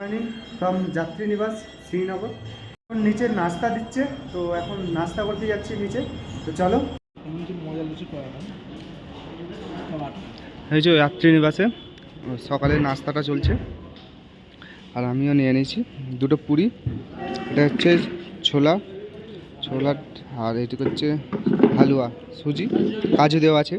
Morning from যাত্রী নিবাস শ্রীনগর। এখন নিচে নাস্তা দিচ্ছে তো এখন নাস্তা করতে যাচ্ছি নিচে। তো চলো। এই যে যাত্রী নিবাসে সকালে নাস্তাটা চলছে। আর আমিও নিয়ে নিয়েছি দুটো পুরি। এটা হচ্ছে ছোলা ছোলা আর এটি হচ্ছে হালুয়া সুজি কাজু দেওয়া আছে।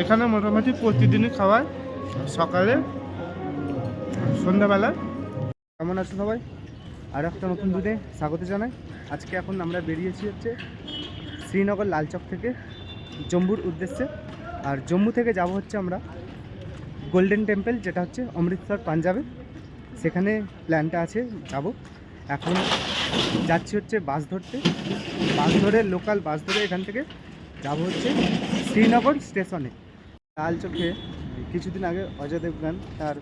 এখানে মোটামুটি প্রতিদিনই খাওয়ায় সকালে, সন্ধ্যাবেলা। কেমন আছো সবাই? আর একটা নতুন দুধে স্বাগত জানাই। আজকে এখন আমরা বেরিয়েছি হচ্ছে শ্রীনগর লালচক থেকে জম্মুর উদ্দেশ্যে। আর জম্মু থেকে যাব হচ্ছে আমরা গোল্ডেন টেম্পল যেটা হচ্ছে অমৃতসর পাঞ্জাবে। সেখানে প্ল্যানটা আছে যাব। এখন যাচ্ছি হচ্ছে বাস ধরতে। বাস ধরে লোকাল বাস ধরে এখান থেকে যাব হচ্ছে শ্রীনগর স্টেশনে লাল চোখে কিছুদিন আগে অজয় দেবগান তার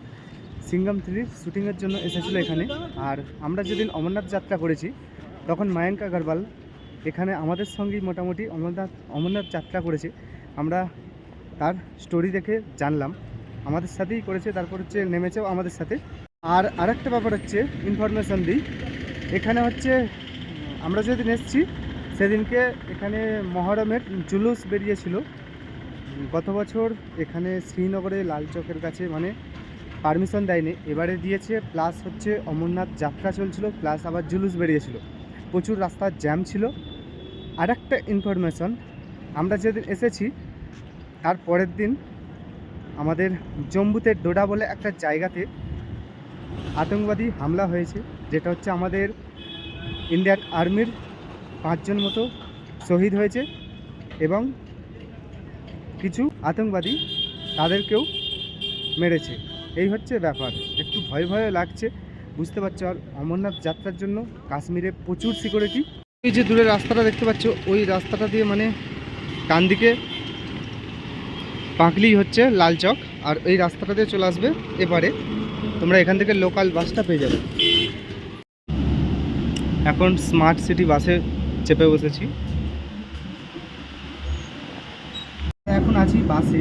সিঙ্গাম থ্রির শ্যুটিংয়ের জন্য এসেছিল এখানে। আর আমরা যেদিন অমরনাথ যাত্রা করেছি, তখন মায়াঙ্ক আগারওয়াল এখানে আমাদের সঙ্গেই মোটামুটি অমরনাথ অমরনাথ যাত্রা করেছে। আমরা তার স্টোরি দেখে জানলাম। আমাদের সাথেই করেছে, তারপর হচ্ছে নেমেছেও আমাদের সাথে। আর আরেকটা ব্যাপার হচ্ছে ইনফরমেশন দিই। এখানে হচ্ছে, আমরা যেদিন এসেছি, সেদিনকে এখানে মহরমের জুলুস বেরিয়েছিল। গত বছর এখানে শ্রীনগরে লাল চকের কাছে মানে পারমিশন দেয়নি। এবারে দিয়েছে প্লাস হচ্ছে অমরনাথ যাত্রা চলছিল প্লাস আবার জুলুস বেরিয়েছিল। প্রচুর রাস্তার জ্যাম ছিল। আর একটা ইনফরমেশন আমরা যেদিন এসেছি, তার পরের দিন আমাদের জম্বুতে ডোডা বলে একটা জায়গাতে আতঙ্কবাদী হামলা হয়েছে, যেটা হচ্ছে আমাদের ইন্ডিয়ান আর্মির পাঁচজন মতো শহীদ হয়েছে এবং কিছু আতঙ্কবাদী তাদেরকেও মেরেছে। এই হচ্ছে ব্যাপার। একটু ভয় ভয় লাগছে। বুঝতে পারছ? আর অমরনাথ যাত্রার জন্য কাশ্মীরে প্রচুর সিকিউরিটি এই যে দূরে রাস্তাটা দেখতে পাচ্ছ, ওই রাস্তাটা দিয়ে মানে ডান দিকে পাঁকলি হচ্ছে লাল চক। আর এই রাস্তাটা দিয়ে চলে আসবে এবারে তোমরা এখান থেকে লোকাল বাসটা পেয়ে যাবে। এখন স্মার্ট সিটি বাসে চেপে বসেছি। এখন আছি বাসে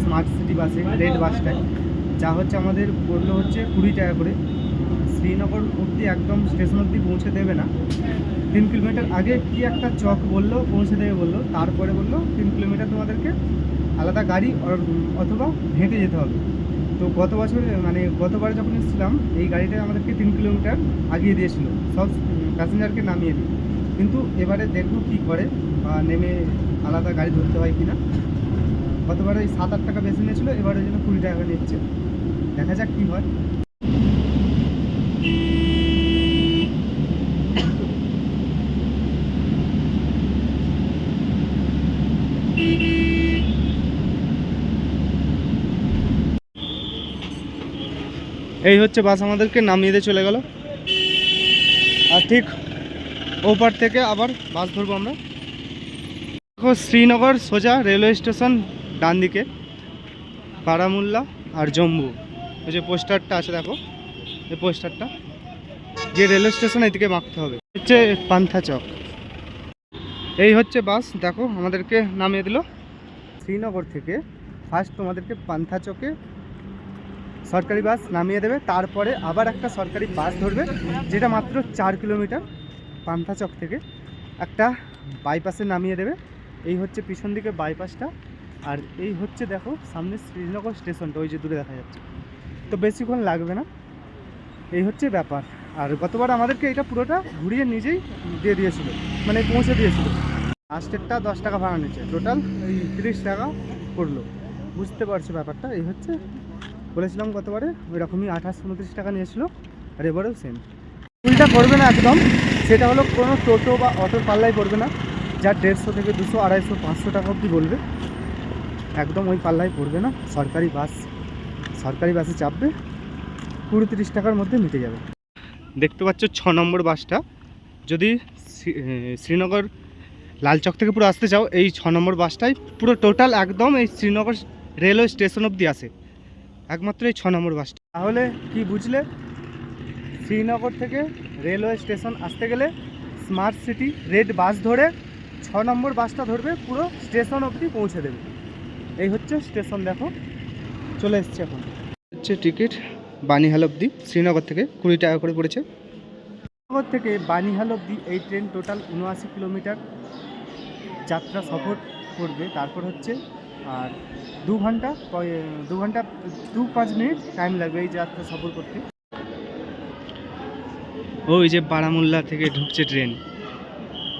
স্মার্ট সিটি বাসে রেড বাসটায় যা হচ্ছে আমাদের পড়ল হচ্ছে কুড়ি টাকা করে। শ্রীনগর অবধি একদম স্টেশন অবধি পৌঁছে দেবে না। তিন কিলোমিটার আগে কি একটা চক বলল, পৌঁছে দেবে বলল, তারপরে বলল তিন কিলোমিটার তোমাদেরকে আলাদা গাড়ি অথবা হেঁটে যেতে হবে। তো গত বছর মানে গতবার যখন এসেছিলাম, এই গাড়িটা আমাদেরকে তিন কিলোমিটার আগিয়ে দিয়েছিল। সব প্যাসেঞ্জারকে নামিয়ে দিই কিন্তু এবারে দেখব কী করে বা নেমে আলাদা গাড়ি ধরতে হয় কিনা। গতবার ওই সাত আট টাকা বেশি নিয়েছিল, এবারে জন্য কুড়ি টাকা নিচ্ছে। দেখা যাক কী হয়। এই হচ্ছে বাস আমাদেরকে, নামিয়ে দিয়ে চলে গেল। আর ঠিক ওপার থেকে আবার বাস ধরবো আমরা। দেখো শ্রীনগর সোজা রেলওয়ে স্টেশন ডান দিকে বারামুল্লা আর জম্মু। ওই যে পোস্টারটা আছে দেখো, এই পোস্টারটা। যে রেলওয়ে স্টেশন এদিকে মাখতে হবে। হচ্ছে পান্থা চক। এই হচ্ছে বাস, দেখো আমাদেরকে নামিয়ে দিল। শ্রীনগর থেকে ফার্স্ট তোমাদেরকে পান্থা চকে সরকারি বাস নামিয়ে দেবে। তারপরে আবার একটা সরকারি বাস ধরবে, যেটা মাত্র চার কিলোমিটার। পান্থা চক থেকে একটা বাইপাসে নামিয়ে দেবে। এই হচ্ছে পিছন দিকে বাইপাসটা আর এই হচ্ছে দেখো, সামনে শ্রীনগর স্টেশনটা ওই যে দূরে দেখা যাচ্ছে। তো বেশিক্ষণ লাগবে না। এই হচ্ছে ব্যাপার। আর গতবার আমাদেরকে এটা পুরোটা ঘুরিয়ে নিজেই দিয়ে দিয়েছিল। মানে পৌঁছে দিয়েছিল। লাস্টেরটা দশ টাকা ভাড়া নিচ্ছে। টোটাল এই তিরিশ টাকা পড়ল। বুঝতে পারছ ব্যাপারটা? এই হচ্ছে, বলেছিলাম গতবারে, ওই রকমই আঠাশ, উনত্রিশ টাকা নিয়েছিল। আর এবারেও সেম ভুলটা করবে না একদম। সেটা হলো কোনো টোটো বা অটোর পাল্লাই পড়বে না। যা দেড়শো থেকে দুশো, আড়াইশো, পাঁচশো টাকা অবধি বলবে। একদম ওই পাল্লায় পড়বে না। সরকারি বাস, সরকারি বাসে চাপবে। কুড়ি তিরিশ টাকার মধ্যে মিটে যাবে। দেখতে পাচ্ছ ছ নম্বর বাসটা। যদি শ্রী- শ্রীনগর লালচক থেকে পুরো আসতে চাও, এই ছ নম্বর বাসটাই পুরো টোটাল একদম এই শ্রীনগর রেলওয়ে স্টেশন অবধি আসে। একমাত্র এই ছ নম্বর বাসটা। তাহলে কি বুঝলে? শ্রীনগর থেকে রেলওয়ে স্টেশন আসতে গেলে স্মার্ট সিটি, রেড বাস ধরে ছ নম্বর বাসটা ধরবে, পুরো স্টেশন অবধি পৌঁছে দেবে। এই হচ্ছে স্টেশন দেখো। চলে এসছে এখন। হচ্ছে টিকিট বানিহাল অবধি, শ্রীনগর থেকে কুড়ি টাকা করে পড়েছে। শ্রীনগর থেকে বানিহাল অবধি এই ট্রেন টোটাল উনআশি কিলোমিটার যাত্রা সফর করবে। তারপর হচ্ছে আর দু ঘণ্টা দু ঘণ্টা, দু পাঁচ মিনিট টাইম লাগবে এই যাত্রা সফর করতে। ওই যে বারামুল্লা থেকে ঢুকছে ট্রেন।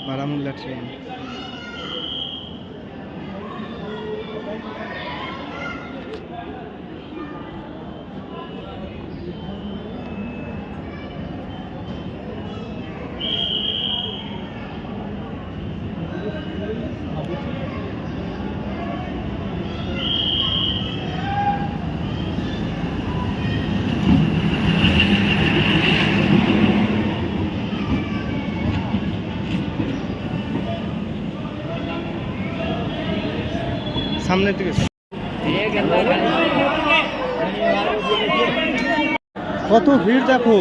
বারামুল্লা ট্রেন। সামনের দিকে কত ভিড় দেখো।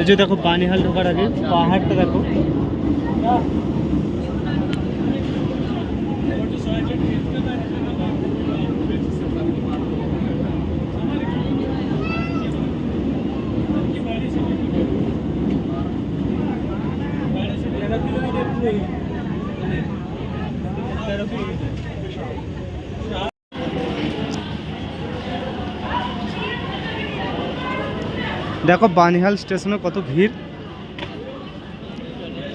এই যে দেখো বানিহাল ঢোকার আগে পাহাড়টা দেখো। দেখো বানিহাল স্টেশনে কত ভিড়।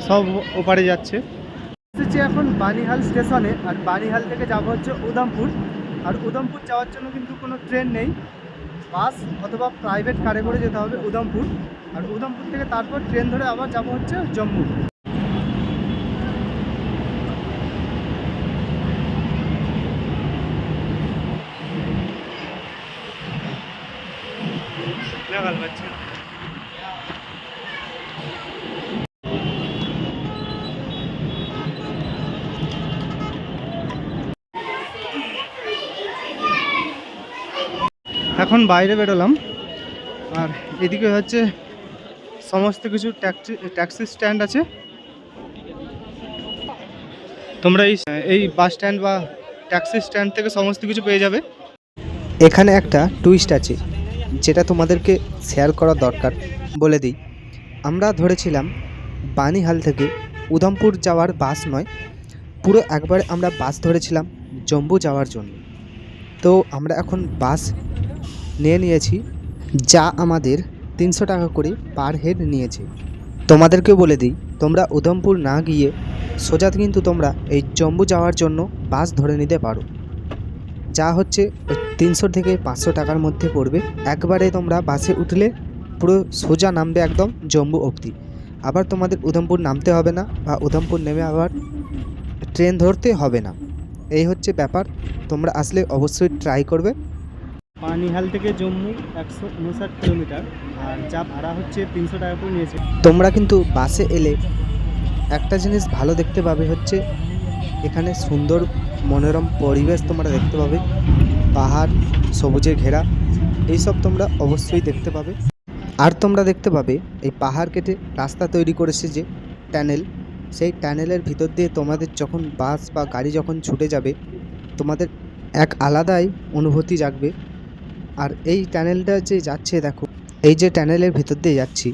সব ওপারে যাচ্ছে। এখন বানিহাল স্টেশনে, আর বানিহাল থেকে যাব হচ্ছে উদামপুর আর উদামপুর যাওয়ার জন্য কিন্তু কোনো ট্রেন নেই। বাস অথবা প্রাইভেট কারে করে যেতে হবে উদামপুর আর উদামপুর থেকে তারপর ট্রেন ধরে আবার যাব হচ্ছে জম্মু। লাগাল বাচ্চা এখন বাইরে বেরোলাম। আর এদিকে হচ্ছে সমস্ত কিছু ট্যাক্সি ট্যাক্সি স্ট্যান্ড আছে। তোমরা এই এই বাস স্ট্যান্ড বা ট্যাক্সি স্ট্যান্ড থেকে সমস্ত কিছু পেয়ে যাবে। এখানে একটা টুইস্ট আছে, যেটা তোমাদেরকে শেয়ার করা দরকার। বলে দিই, আমরা ধরেছিলাম বানিহাল থেকে উধমপুর যাওয়ার বাস নয়, পুরো একবার আমরা বাস ধরেছিলাম জম্বু যাওয়ার জন্য। তো আমরা এখন বাস নিয়ে নিয়েছি, যা আমাদের তিনশো টাকা করে পার হেড নিয়েছে। তোমাদেরকে বলে দিই, তোমরা উধমপুর না গিয়ে সোজা কিন্তু তোমরা এই জম্বু যাওয়ার জন্য বাস ধরে নিতে পারো। যা হচ্ছে তিনশো থেকে পাঁচশো টাকার মধ্যে পড়বে। একবারে তোমরা বাসে উঠলে পুরো সোজা নামবে একদম জম্বু অবধি। আবার তোমাদের উধমপুর নামতে হবে না বা উধমপুর নেমে আবার ট্রেন ধরতে হবে না। এই হচ্ছে ব্যাপার, তোমরা আসলে অবশ্যই ট্রাই করবে। পানিহাল থেকে জম্মু একশো উনষাট কিলোমিটার, আর যা ভাড়া হচ্ছে তিনশো টাকা করে নিয়েছে। তোমরা কিন্তু বাসে এলে একটা জিনিস ভালো দেখতে পাবে হচ্ছে, এখানে সুন্দর মনোরম পরিবেশ তোমরা দেখতে পাবে, পাহাড় সবুজে ঘেরা, এইসব তোমরা অবশ্যই দেখতে পাবে। আর তোমরা দেখতে পাবে, এই পাহাড় কেটে রাস্তা তৈরি করেছে যে ট্যানেল সেই ট্যানেলের ভিতর দিয়ে তোমাদের যখন বাস বা গাড়ি যখন ছুটে যাবে, তোমাদের এক আলাদাই অনুভূতি জাগবে। আর এই টানেলটা যে যাচ্ছে, দেখো, এই যে টানেলের ভিতর দিয়ে যাচ্ছি,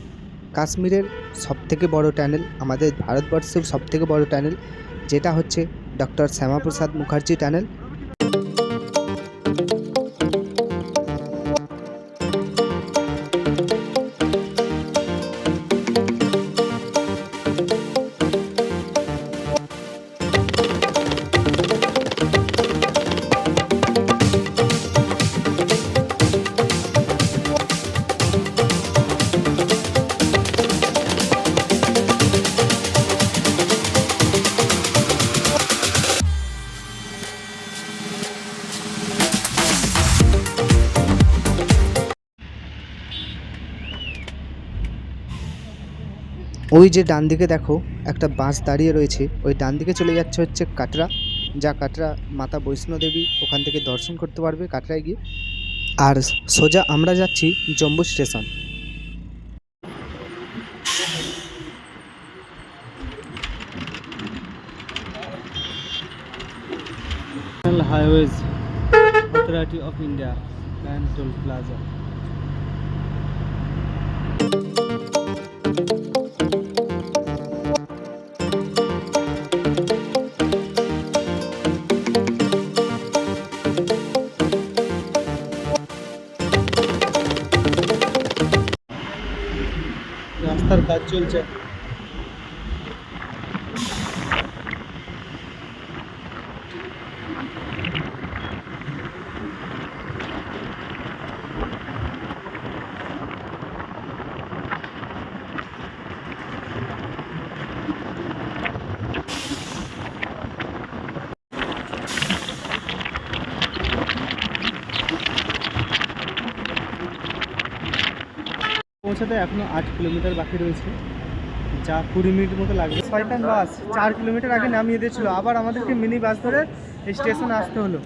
কাশ্মীরের সবথেকে বড় টানেল, আমাদের ভারতবর্ষের সবথেকে বড় টানেল, যেটা হচ্ছে ডক্টর শ্যামাপ্রসাদ মুখার্জি ট্যানেল ওই যে ডান দিকে দেখো, একটা বাস দাঁড়িয়ে রয়েছে। ওই ডান দিকে চলে যাচ্ছে হচ্ছে কাটরা, যা কাটরা মাতা বৈষ্ণোদেবী ওখান থেকে দর্শন করতে পারবে কাটরায় গিয়ে। আর সোজা আমরা যাচ্ছি Jammu station. Highways authority of India toll চলছে। পৌঁছাতে এখনও আট কিলোমিটার বাকি রয়েছে, যা কুড়ি মিনিট মতো লাগবে। শয়তান বাস, চার কিলোমিটার আগে নামিয়ে দিয়েছিল। আবার আমাদেরকে মিনি বাস ধরে স্টেশন আসতে হলো।